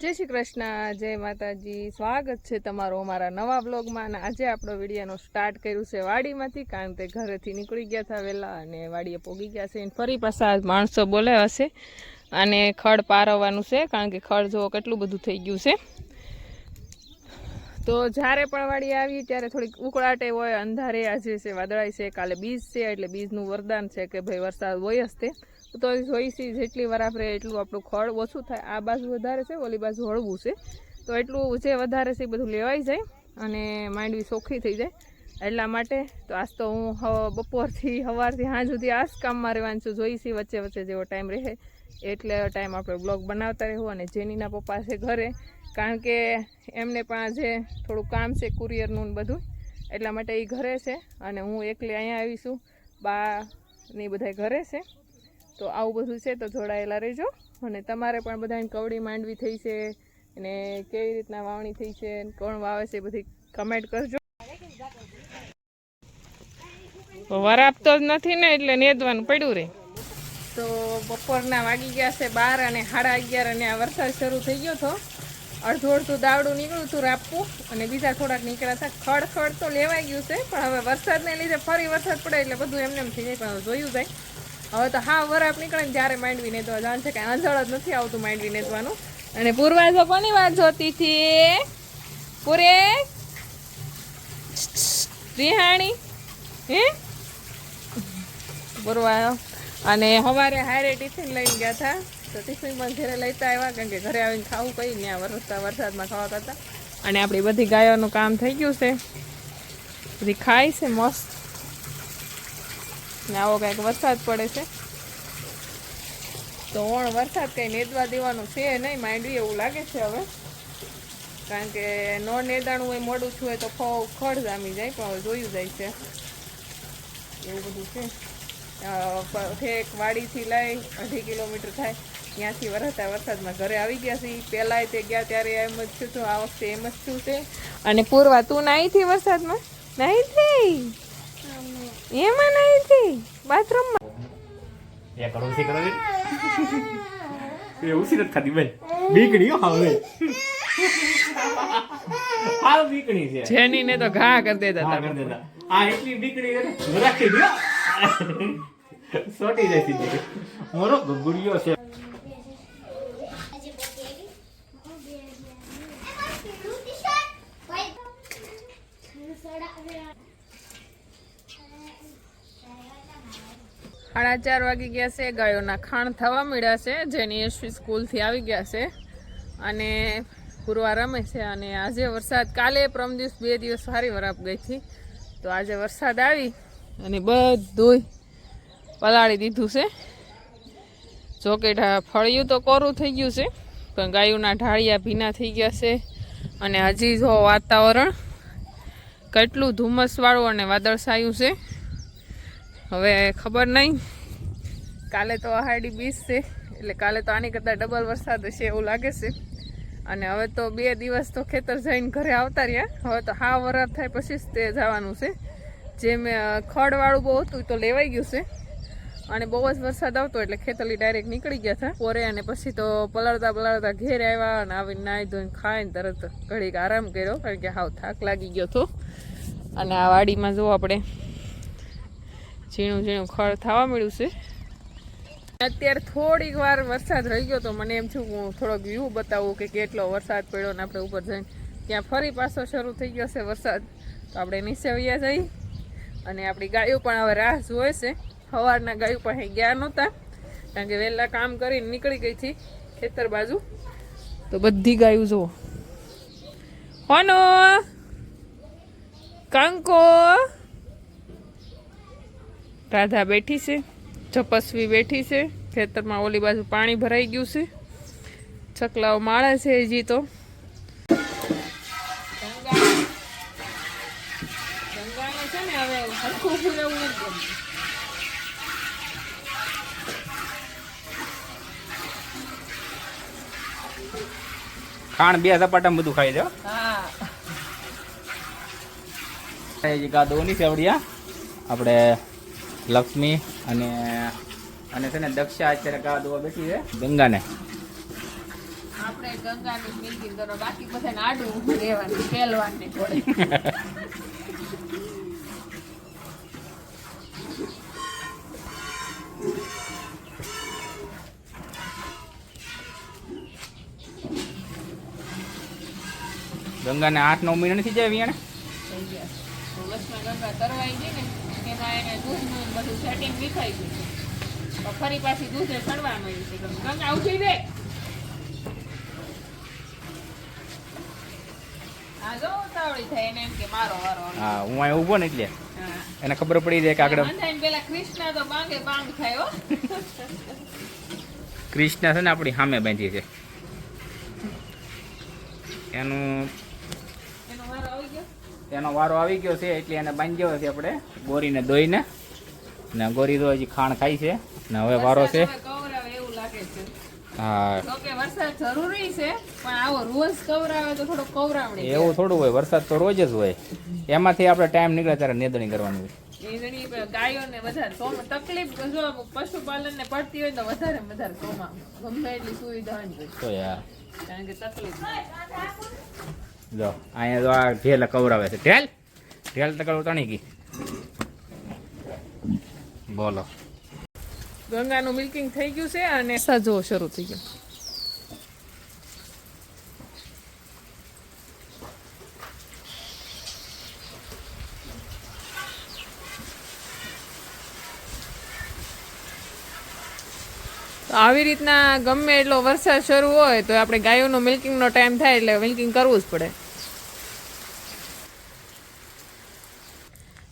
જય શ્રી કૃષ્ણ, જય માતાજી. સ્વાગત છે તમારો અમારા નવા બ્લોગમાં અને આજે આપણો વિડીયાનો સ્ટાર્ટ કર્યું છે વાડીમાંથી, કારણ કે ઘરેથી નીકળી ગયા હતા વહેલા અને વાડીએ પોગી ગયા છે અને ફરી પાછા માણસો બોલાવ્યા હશે અને ખડ પારવવાનું છે, કારણ કે ખડ જોવો કેટલું બધું થઈ ગયું છે. તો જ્યારે પણ વાડી આવી, ત્યારે થોડીક ઉકળાટે હોય, અંધારે આજે છે વાદળાઈ છે, કાલે બીજ છે, એટલે બીજનું વરદાન છે કે ભાઈ વરસાદ હોય જ તે. જોઈશી જેટલી વાર આપણે એટલું આપણું ખળ ઓછું થાય. આ બાજુ વધારે છે, ઓલી બાજુ હળવું છે. તો એટલું જે વધારે છે એ બધું લેવાઈ જાય અને માંડવી ચોખ્ખી થઈ જાય. એટલા માટે તો આજ તો હું હ- બપોરથી સવારથી સાંજ સુધી આ જ કામમાં રહેવાનું છું. જોઈશી વચ્ચે વચ્ચે જેવો ટાઈમ રહે. એટલે ટાઈમ આપણે બ્લોગ બનાવતા રહેવું અને જેનીના પપ્પા છે ઘરે. કારણ કે એમને પણ આજે થોડું કામ છે કુરિયરનું ને બધું. એટલા માટે એ ઘરે છે અને હું એકલી અહીંયા આવીશું બા ને બધા ઘરે છે. તો આવું બધું છે તો જોડાયેલા રહેજો. અને તમારે પણ બધાને કવડી માંડવી થઈ છે અને કેવી રીતના વાવણી થઈ છે કોણ વાવે છે બધી કમેન્ટ કરજો. વરાપતો જ નથી ને એટલે નેદવાનું પડ્યું રે. તો બપોરના વાગી ગયા છે બાર અને સાડા અગિયાર અને આ વરસાદ શરૂ થઈ ગયો હતો. અડધું અડધું દાવડું નીકળ્યું હતું રાપવું અને બીજા થોડાક નીકળ્યા હતા. ખડ ખડ તો લેવાઈ ગયું છે, પણ હવે વરસાદને લીધે ફરી વરસાદ પડે એટલે બધું એમને એમ થઈ જાય પણ જોયું જાય. હવે તો હા, વરાપ નીકળે ને ત્યારે માંડવી નેતવા જાણ છે કે આંધળ જ નથી આવતું માંડવી નેતવાનું અને પૂર્વાજો કોની વાત જોતી હતી? પૂરે? રિહાણી? હે? પૂર્વા અને સવારે હારે ટિફિન લઈને ગયા હતા તો ટિફિન પણ ઘરે લેતા આવ્યા, કારણ કે ઘરે આવીને ખાવું કઈ ત્યાં વરસતા વરસાદમાં ખાવા કરતા. અને આપણી બધી ગાયોનું કામ થઈ ગયું છે. બધી ખાય છે મસ્ત. ને આવો કંઈક વરસાદ પડે છે. તો ઓણ વરસાદ કંઈ નેદવા દેવાનું છે નહીં, માંડવી એવું લાગે છે હવે. કારણ કે ન નેદાણું હોય, મોડું છું હોય તો ખડ જામી જાય, પણ હવે જોયું જાય છે. એવું બધું છે. ઠેક વાડીથી લઈ અઢી કિલોમીટર થાય. ત્યાંથી વરસતા વરસાદમાં ઘરે આવી ગયા છીએ. પહેલાંય તે ગયા ત્યારે એમ જ છું હતું આ વખતે એમ જ છું તે. અને પૂર્વા તું નાહી હતી વરસાદમાં? નાહી થઈ એમાં નાહી થઈ બાથરૂમમાં? એ ઉસી કરો એ ઉસી નથી ખાતી બેન. બીકણી હવે. હાલ બીકણી છે. જેની ને તો ઘા કરી દેતા કરી દેતા. આ એટલી બીકણી રાખી દો સોટી જાય સીધી. મોરો ગુગુડિયો છે. સાડા ચાર વાગી ગયા છે. ગાયોના ખાણ થવા મળ્યા છે. જેની યશવી સ્કૂલથી આવી ગયા છે. અને પૂરવા રમે છે અને આજે વરસાદ. કાલે પ્રમદિવસ બે દિવસ સારી વરાપ ગઈ હતી. તો આજે વરસાદ આવી. અને બધું પલાળી દીધું છે. જોકે ફળિયું તો કોરું થઈ ગયું છે, પણ ગાયોના ઢાળિયા ભીના થઈ ગયા છે. અને હજી જો વાતાવરણ કેટલું ધુમ્મસવાળું અને વાદળછાયું છે. હવે ખબર નહીં, કાલે તો અહાડી બીજ છે, એટલે કાલે તો આની કરતાં ડબલ વરસાદ હશે એવું લાગે છે. અને હવે તો બે દિવસ તો ખેતર જઈને ઘરે આવતા રહ્યા, હવે તો હા વરસાદ થાય પછી જ તે જવાનું છે. જે મેં ખડવાળું બહુ હતું તો લેવાઈ ગયું છે. અને બહુ જ વરસાદ આવતો એટલે ખેતરલી ડાયરેક્ટ નીકળી ગયા હતા. પોરે અને પછી તો પલળતા પલળતા ઘેર આવ્યા અને આવીને નાહી ધોઈને ખાઈને તરત ઘડીક આરામ કર્યો, કારણ કે હાવ થાક લાગી ગયો હતો. અને આ વાડીમાં જો આપણે ઝીણું ઝીણું ખડ થવા મળ્યું છે. અત્યારે થોડીક વાર વરસાદ રહી ગયો તો મને એમ થયું હું થોડોક વ્યૂ બતાવું કે કેટલો વરસાદ પડ્યો ને આપણે ઉપર જઈને. ત્યાં ફરી પાછો શરૂ થઈ ગયો છે વરસાદ. તો આપણે નીચે વૈયા જઈ. અને આપણી ગાયો પણ હવે રાહ જોવે છે. સવારના ગાયો પાસે ગયા નહોતા, કારણ કે વહેલા કામ કરીને નીકળી ગઈ હતી ખેતર બાજુ. તો બધી ગાયું જુઓ. હોનો, કંકો, રાધા બેઠી છે, જપસ્વી બેઠી છે. ખેતરમાં ઓલી બાજુ પાણી ભરાઈ ગયું છે. ચકલાઓ માળે છે હજી તો. ખાણ બે સપાટા બધું ખાઈ દો ગાદોની સેવડિયા. આપણે લક્ષ્મી અને અને છે ને દક્ષા અત્યારે ગા દોવા બેઠી છે. ગંગાને. આપણે ગંગાની ગંગાનું કરો બાકી બધાને આડું રહેવાની પહેલવાનની જોડે. ગંગાને આઠ નવ મહિના નથી જાય વિયાણે ગંગા તરવાઈ ગઈ એને દૂધનું બધું સેટિંગ વિખાઈ છે ફરી પાછી દૂધે ચડવા. હા, હું અહીંયા ઊભો ને એટલે એને ખબર પડી જાય કે આગળ કૃષ્ણ થાય કૃષ્ણ છે ને આપણી સામે બાંધી છે એનું એનો વારો આવી ગયો છે એટલે એને બાંધ્યો છે આપણે ગોરીને દોઈને. ને ગોરી તો હજી ખાણ ખાય છે ને હવે વારો છે. હા. તો કે વરસાદ જરૂરી છે પણ આવો રોજ કવરાવે તો થોડો કવરાવણી એવું થોડું હોય વરસાદ તો રોજ જ હોય. એમાંથી આપણે ટાઈમ નીકળે ત્યારે નેદણી કરવાની હોય. ગાયોને વધારે તકલીફ જો પશુપાલનને પડતી હોય તો વધારે વધારે કોમાં ગમે એટલી સુવિધા હોય તો યાર કારણ કે તકલીફ. જો અહીંયા તો આ ઢેલ કવરાવે છે. ઢેલ? ઢેલ તો કરું તણી ગઈ બોલો. ગંગાનું મિલ્કિંગ થઈ ગયું છે અને સજો શરૂ થઈ ગયો. આવી રીતના ગમે એટલો વરસાદ શરૂ હોય તો આપણે ગાયોનો મિલ્કિંગનો ટાઈમ થાય એટલે મિલ્કિંગ કરવું જ પડે.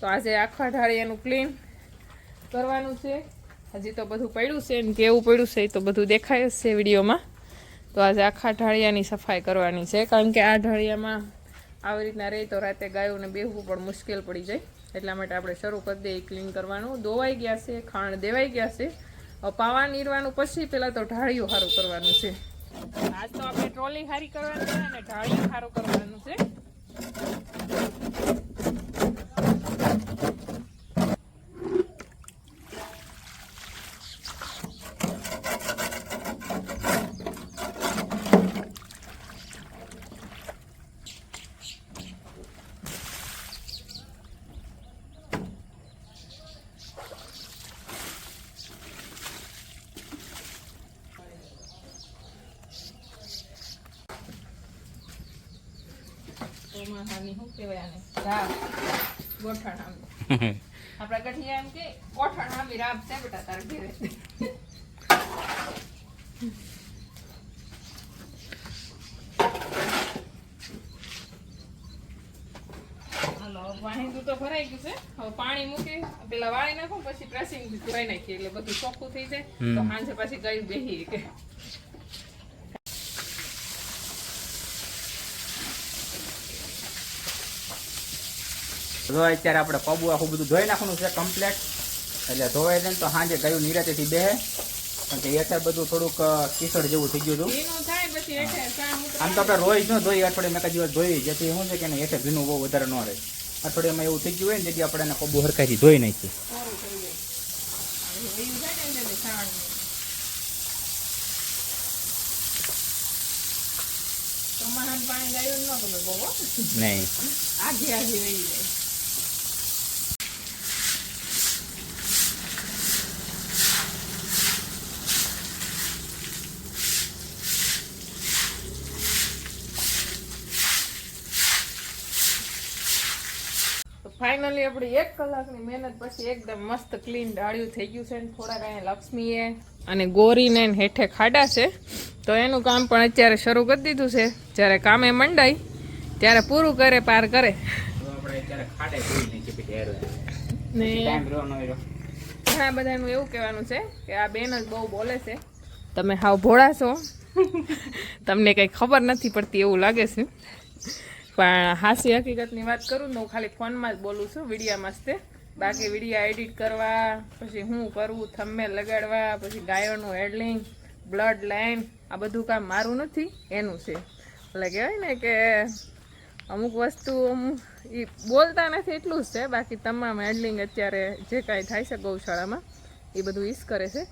તો આજે આખા ઢાળિયાનું ક્લીન કરવાનું છે. હજી તો બધું પડ્યું છે ને કેવું પડ્યું છે એ તો બધું દેખાય જ છે વિડીયોમાં. તો આજે આખા ઢાળિયાની સફાઈ કરવાની છે કારણ કે આ ઢાળિયામાં આવી રીતના રહે તો રાતે ગાયોને બેહવું પણ મુશ્કેલ પડી જાય. એટલા માટે આપણે શરૂ કરી દઈએ ક્લીન કરવાનું. ધોવાઈ ગયા છે ખાણ દેવાઈ ગયા છે. પાવા નીરવાનું પછી પહેલાં તો ઢાળિયું સારું કરવાનું છે. આજ તો આપણે ટ્રોલી સારી કરવાની છે અને ઢાળિયું સારું કરવાનું છે. ચોમાસાની શું કહેવાય આને? રાબ. ગોઠણ આમ આપણા ગઠિયા એમ કે ગોઠણ આમી રાબ છે બેટા તારે ઘેરે. હાલો હવે પાણી તો ભરાઈ ગયું છે. હવે પાણી મૂકી પેલા વાળી નાખો પછી પ્રેસિંગ ધોઈ નાખીએ એટલે બધું ચોખ્ખું થઈ જાય. તો. સાંજે પછી ગઈ બેહી કે. તો અત્યારે આપણે પબુ આખું બધું ધોઈ નાખવાનું છે કમ્પ્લેટ એટલે ધોવાઈ જાય તો સાંજે ગયું નિરાતેથી બેહે. કારણ કે અત્યારે બધું થોડુંક કિસળ જેવું થઈ ગયું હતું. આમ તો આપણે રોજ ન ધોઈ અઠવાડિયે મેં કદી ધોઈ. જેથી શું છે કે એને હેઠે ભીનું બહુ વધારે ન રહે. અઠવાડિયામાં એવું થઈ ગયું હોય ને જેથી આપણે એને પબુ હરખાથી ધોઈ નાખીએ. નહીં આજે જાય. હવે વયું જાય ને એટલે છાણનું. ચોમાસાનું પાણી ગાયું ન ગમે બહુ હો. નહીં આઘી આઘી વહી જાય તો ફાઇનલી આપણી એક કલાકની મહેનત પછી એકદમ મસ્ત ક્લીન ડાળ્યું થઈ ગયું છે ને થોડાક અહીંયા લક્ષ્મીએ અને ગોરીને હેઠે ખાડા છે. તો એનું કામ પણ અત્યારે શરૂ કરી દીધું છે. જ્યારે કામે મંડાય ત્યારે પૂરું કરે પાર કરે. ઘણા બધાનું એવું કહેવાનું છે કે આ બેન જ બહુ બોલે છે. તમે હાવ ભોળા છો. તમને કંઈ ખબર નથી પડતી એવું લાગે છે. પણ હાસી હકીકતની વાત કરું ને હું ખાલી ફોનમાં જ બોલું છું વિડીયામાં જ તે બાકી વિડીયા એડિટ કરવા, પછી હું કરવું થમ્મે લગાડવા, પછી ગાયોનું હેડલિંગ બ્લડ લાઈન આ બધું કામ મારું નથી, એનું છે. એટલે કહેવાય ને કે અમુક વસ્તુ ઈ બોલતા નથી એટલું જ છે. બાકી તમામ હેડલિંગ અત્યારે જે કાંઈ થાય છે ગૌશાળામાં એ બધું ઈસ કરે છે.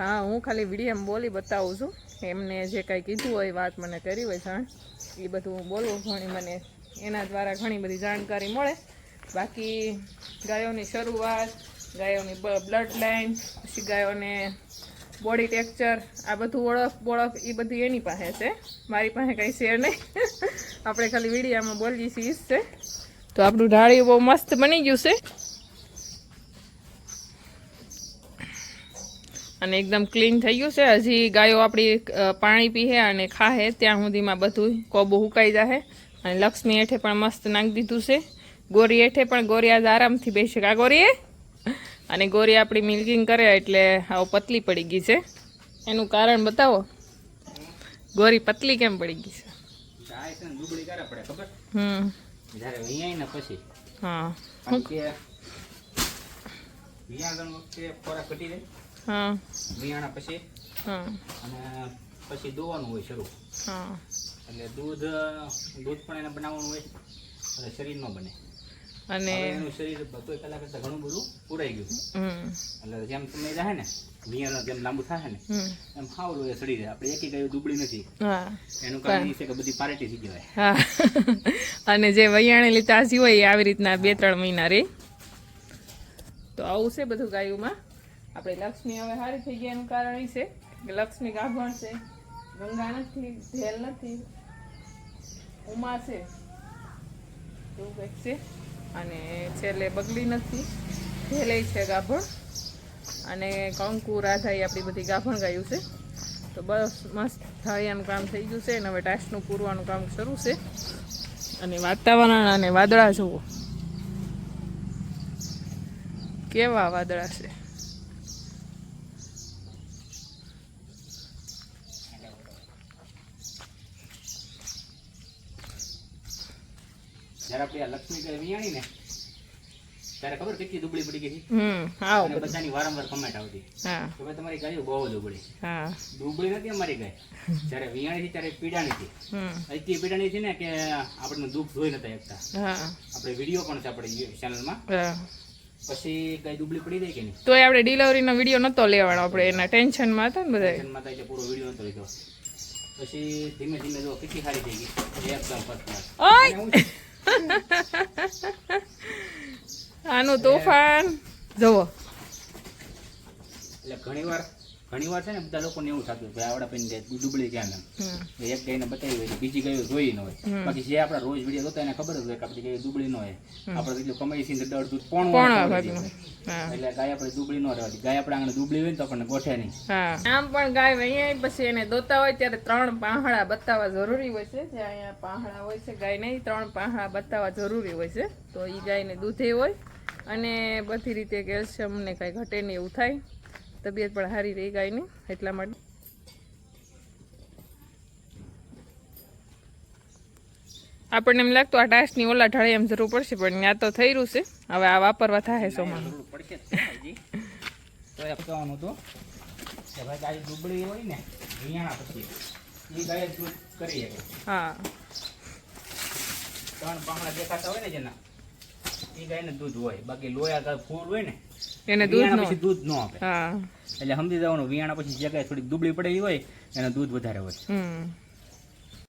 હા, હું ખાલી વિડીયોમાં બોલી બતાવું છું. એમને જે કાંઈ કીધું હોય વાત મને કરી હોય જાણ. એ બધું હું બોલું ઘણી મને એના દ્વારા ઘણી બધી જાણકારી મળે. બાકી ગાયોની શરૂઆત, ગાયોની બ્લડ લાઇન પછી ગાયોને બોડી ટેક્ચર આ બધું ઓળખ બોળખ એ બધી એની પાસે છે. મારી પાસે કંઈ શેર નહીં. આપણે ખાલી વિડીયામાં બોલીએ છીએ છે. તો આપણું ઢાળિયું બહુ મસ્ત બની ગયું છે. અને એકદમ ક્લીન થઈ ગયું છે. હજી ગાયો આપણી પાણી પીએ અને ખાહે. ત્યાં સુધીમાં બધું કોબો હુકાઈ જાહે. અને લક્ષ્મી હેઠે પણ મસ્ત નાખી દીધું છે. ગોરી હેઠે પણ ગોરી આજ આરામથી બેસે કા ગોરીએ? અને ગોરી આપણી મિલ્કિંગ કરે એટલે આવું પતલી પડી ગઈ છે. એનું કારણ બતાવો. ગોરી પતલી કેમ પડી ગઈ છે? હમ. પછી. હા. હા. વિયાણા પછી? હા. અને પછી દોવાનું હોય શરૂ. હા. એટલે દૂધ દૂધ પણ એને બનાવવાનું હોય. એટલે શરીર ન બને. અને એનું શરીર બસો કલાક કરતાં ઘણું બધું પુરાઈ ગયું. એટલે જેમ તમે રહે ને વિયાણ જેમ લાંબુ થાય ને એમ હાવરું એ સડી જાય આપણે એકી ગાયું દુબળી નથી. એનું કારણ એ છે કે બધી પાર્ટી થઈ જવાય અને જે વૈયાણેલી તાજી હોય એ આવી રીતના બે ત્રણ મહિના રે. તો આવું છે બધું ગાયોમાં? આપણે લક્ષ્મી હવે સારી થઈ ગયા એનું કારણ એ છે કે લક્ષ્મી ગાભણ છે, ગંગા નથી ભેલ નથી, ઉમા છે, એવું કંઈક છે. અને છેલ્લે બગલી નથી ભેલે છે ગાભણ. અને કંકુ, રાધા એ આપણી બધી ગાભણ ગાયું છે. તો બસ મસ્ત થાળિયાનું કામ થઈ ગયું છે અને હવે ટાસ્ટનું પૂરવાનું કામ શરૂ છે. અને વાતાવરણ અને વાદળા જુઓ. કેવા વાદળા છે. આપણે આ લક્ષ્મી વિયાણી ને ત્યારે ખબર કેટલી દુબળી પડી ગઈ બધાની વારંવાર કમેન્ટ આવતી. કે ભાઈ તમારી ગાયો બહુ દુબળી. દુબળી નથી અમારી ગાય. જ્યારે વિયાણી હતી ત્યારે પીડાણી હતી એટલી પીડાણી છે ને કે આપણને દુઃખ જોઈ નતા એકતા આપણે વીડિયો પણ છે આપણે ચેનલમાં પછી ગાય દુબળી પડી જાય કે નહીં? તો આપણે ડિલિવરીનો વીડિયો નતો લેવાનો આપણે એના ટેન્શનમાં હતા ને બધા ટેન્શનમાં થાય એટલે પૂરો વીડિયો નતો લીધો. પછી ધીમે ધીમે જો કેટલી સારી થઈ ગઈ. એકદમ ફર્સ્ટ ક્લાસ ઓય! આનું તોફાન. જુઓ. એટલે ઘણી વાર ઘણી વાર છે ને બધા લોકોને એવું થતું કે આવડા પૈને દુબળી ગયા એમ. એક ગાયને બતાવી હોય બીજી ગાયો જોઈ ન હોય. બાકી જે આપણા રોજ વીડિયો જોતા એને ખબર જ હોય કે આપણી ગાય દુબળી ન હોય. આપણે કેટલું કમાઈ છે દળ દૂધ પણ એટલે ગાય આપણે દુબળી ન રહેવાથી. ગાય આપણે આંગણે દુબળી હોય ને તો આપણને ગોઠે નહીં. આમ પણ ગાય અહીંયા પછી એને દોતા હોય ત્યારે ત્રણ પાંહડા બતાવવા જરૂરી હોય છે. જે અહીંયા પાંહડા હોય છે ગાય નહીં ત્રણ પાંહડા બતાવવા જરૂરી હોય છે. તો એ ગાયને દૂધે હોય અને બધી રીતે કેલ્શિયમ ને કાંઈ ઘટે નહીં એવું થાય. તબિયત પણ સારી રહી ગાયની એટલા માટે. આપણને એમ લાગતું આ ટાસ્કની ઓલા ઢાળે એમ જરૂર પડશે પણ ત્યાં તો થઈ રહ્યું છે. હવે આ વાપરવા થાય શકે હા. ત્રણ પાંગડા દેખાતા હોય ને જેના એ ગાયને દૂધ હોય. બાકી લોયા ગાય ફૂલ હોય ને એને દૂધ નો પછી દૂધ નો આપે. હા. એટલે સમજી જવાનું વિયાણા પછી જે ગાય થોડીક દુબળી પડેલી હોય એને દૂધ વધારે હોય.